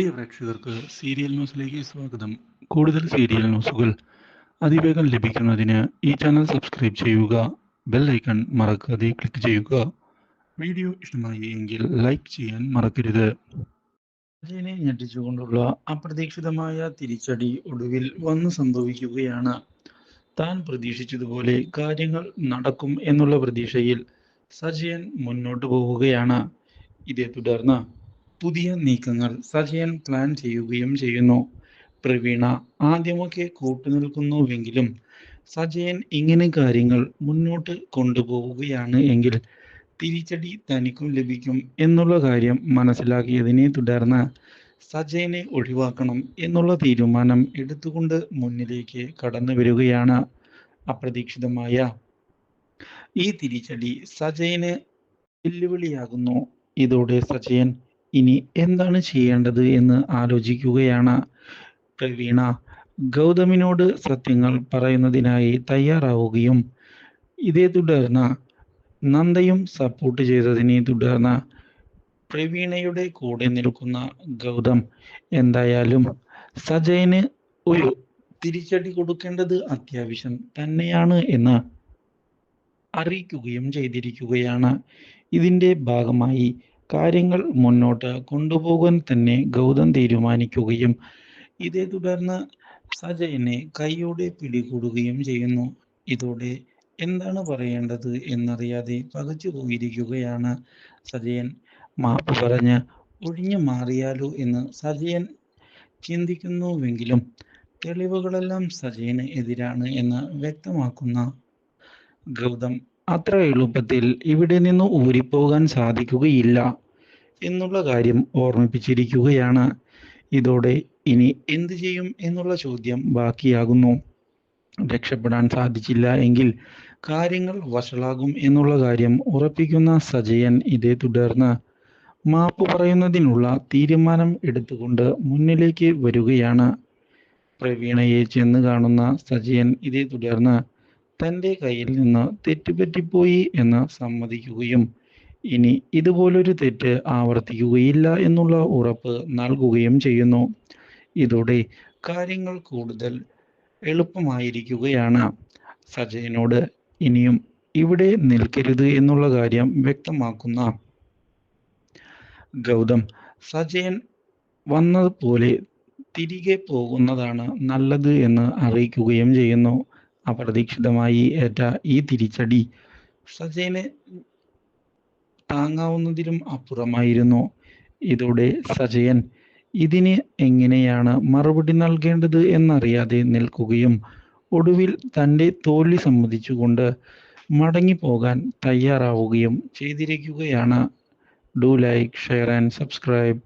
പ്രിയ പ്രേക്ഷകർക്ക് സീരിയൽ ന്യൂസിലേക്ക് സ്വാഗതം. കൂടുതൽ സീരിയൽ ന്യൂസുകൾ അതിവേഗം ലഭിക്കുന്നതിന് ഈ ചാനൽ സബ്സ്ക്രൈബ് ചെയ്യുക ബെൽ ഐക്കൺ മറക്കാതെ ക്ലിക്ക് ചെയ്യുക. വീഡിയോ ഇഷ്ടമായി എങ്കിൽ ലൈക്ക് ചെയ്യാൻ മറക്കരുത്. അജയനെ ഞെട്ടിച്ചുകൊണ്ടുള്ള അപ്രതീക്ഷിതമായ തിരിച്ചടി ഒടുവിൽ വന്നു സംഭവിക്കുകയാണ്. താൻ പ്രതീക്ഷിച്ചതുപോലെ കാര്യങ്ങൾ നടക്കും എന്നുള്ള പ്രതീക്ഷയിൽ സജയൻ മുന്നോട്ട് പോവുകയാണ്. ഇതേ തുടർന്ന് പുതിയ നീക്കങ്ങൾ സജയൻ പ്ലാൻ ചെയ്യുകയും ചെയ്യുന്നു. പ്രവീണ ആദ്യമൊക്കെ കൂട്ടുനിൽക്കുന്നുവെങ്കിലും സജയൻ ഇങ്ങനെ കാര്യങ്ങൾ മുന്നോട്ട് കൊണ്ടുപോവുകയാണ് എങ്കിൽ തിരിച്ചടി തനിക്കും ലഭിക്കും എന്നുള്ള കാര്യം മനസ്സിലാക്കിയതിനെ തുടർന്ന് സജയനെ ഒഴിവാക്കണം എന്നുള്ള തീരുമാനം എടുത്തുകൊണ്ട് മുന്നിലേക്ക് കടന്നു വരികയാണ് അപ്രതീക്ഷിതമായ. ഈ തിരിച്ചടി സജയന് വെല്ലുവിളിയാകുന്നു. ഇതോടെ സജയൻ ഇനി എന്താണ് ചെയ്യേണ്ടത് എന്ന് ആലോചിക്കുകയാണ്. പ്രവീണ ഗൗതമിനോട് സത്യങ്ങൾ പറയുന്നതിനായി തയ്യാറാവുകയും ഇതേ തുടർന്ന് നന്ദയും സപ്പോർട്ട് ചെയ്തതിനെ തുടർന്ന് പ്രവീണയുടെ കൂടെ നിൽക്കുന്ന ഗൗതം എന്തായാലും സജയന് ഒരു തിരിച്ചടി കൊടുക്കേണ്ടത് അത്യാവശ്യം തന്നെയാണ് എന്ന് അറിയിക്കുകയും ചെയ്തിരിക്കുകയാണ്. ഇതിന്റെ ഭാഗമായി കാര്യങ്ങൾ മുന്നോട്ട് കൊണ്ടുപോകാൻ തന്നെ ഗൗതം തീരുമാനിക്കുകയും ഇതേ തുടർന്ന് സജയനെ കൈയോടെ പിടികൂടുകയും ചെയ്യുന്നു. ഇതോടെ എന്താണ് പറയേണ്ടത് എന്നറിയാതെ പകച്ചു പോയിരിക്കുകയാണ് സജയൻ. മാപ്പ് പറഞ്ഞ് ഒഴിഞ്ഞു മാറിയാലോ എന്ന് സജയൻ ചിന്തിക്കുന്നുവെങ്കിലും തെളിവുകളെല്ലാം സജയന് എതിരാണ് എന്ന് വ്യക്തമാക്കുന്ന ഗൗതം അത്ര എളുപ്പത്തിൽ ഇവിടെ നിന്ന് ഊരിപ്പോകാൻ സാധിക്കുകയില്ല എന്നുള്ള കാര്യം ഓർമ്മിപ്പിച്ചിരിക്കുകയാണ്. ഇതോടെ ഇനി എന്തു ചെയ്യും എന്നുള്ള ചോദ്യം ബാക്കിയാകുന്നു. രക്ഷപ്പെടാൻ സാധിച്ചില്ല എങ്കിൽ കാര്യങ്ങൾ വഷളാകും എന്നുള്ള കാര്യം ഉറപ്പിക്കുന്ന സജയൻ ഇതേ തുടർന്ന് മാപ്പ് പറയുന്നതിനുള്ള തീരുമാനം എടുത്തുകൊണ്ട് മുന്നിലേക്ക് വരികയാണ്. പ്രവീണയെ ചെന്ന് കാണുന്ന സജയൻ ഇതേ തുടർന്ന് തന്റെ കയ്യിൽ നിന്ന് തെറ്റുപറ്റിപ്പോയി എന്ന് സമ്മതിക്കുകയും ഇനി ഇതുപോലൊരു തെറ്റ് ആവർത്തിക്കുകയില്ല എന്നുള്ള ഉറപ്പ് നൽകുകയും ചെയ്യുന്നു. ഇതോടെ കാര്യങ്ങൾ കൂടുതൽ എളുപ്പമായിരിക്കുകയാണ്. സജയനോട് ഇനിയും ഇവിടെ നിൽക്കരുത് എന്നുള്ള കാര്യം വ്യക്തമാക്കുന്ന ഗൗതം സജയൻ വന്നതുപോലെ തിരികെ പോകുന്നതാണ് നല്ലത് എന്ന് അറിയിക്കുകയും ചെയ്യുന്നു. അപ്രതീക്ഷിതമായി ഏറ്റ ഈ തിരിച്ചടി സജയന് താങ്ങാവുന്നതിലും അപ്പുറമായിരുന്നു. ഇതോടെ സജയൻ ഇതിന് എങ്ങനെയാണ് മറുപടി നൽകേണ്ടത് എന്നറിയാതെ നിൽക്കുകയും ഒടുവിൽ തന്റെ തോൽവി സമ്മതിച്ചുകൊണ്ട് മടങ്ങിപ്പോകാൻ തയ്യാറാവുകയും ചെയ്തിരിക്കുകയാണ്. Do like share and subscribe.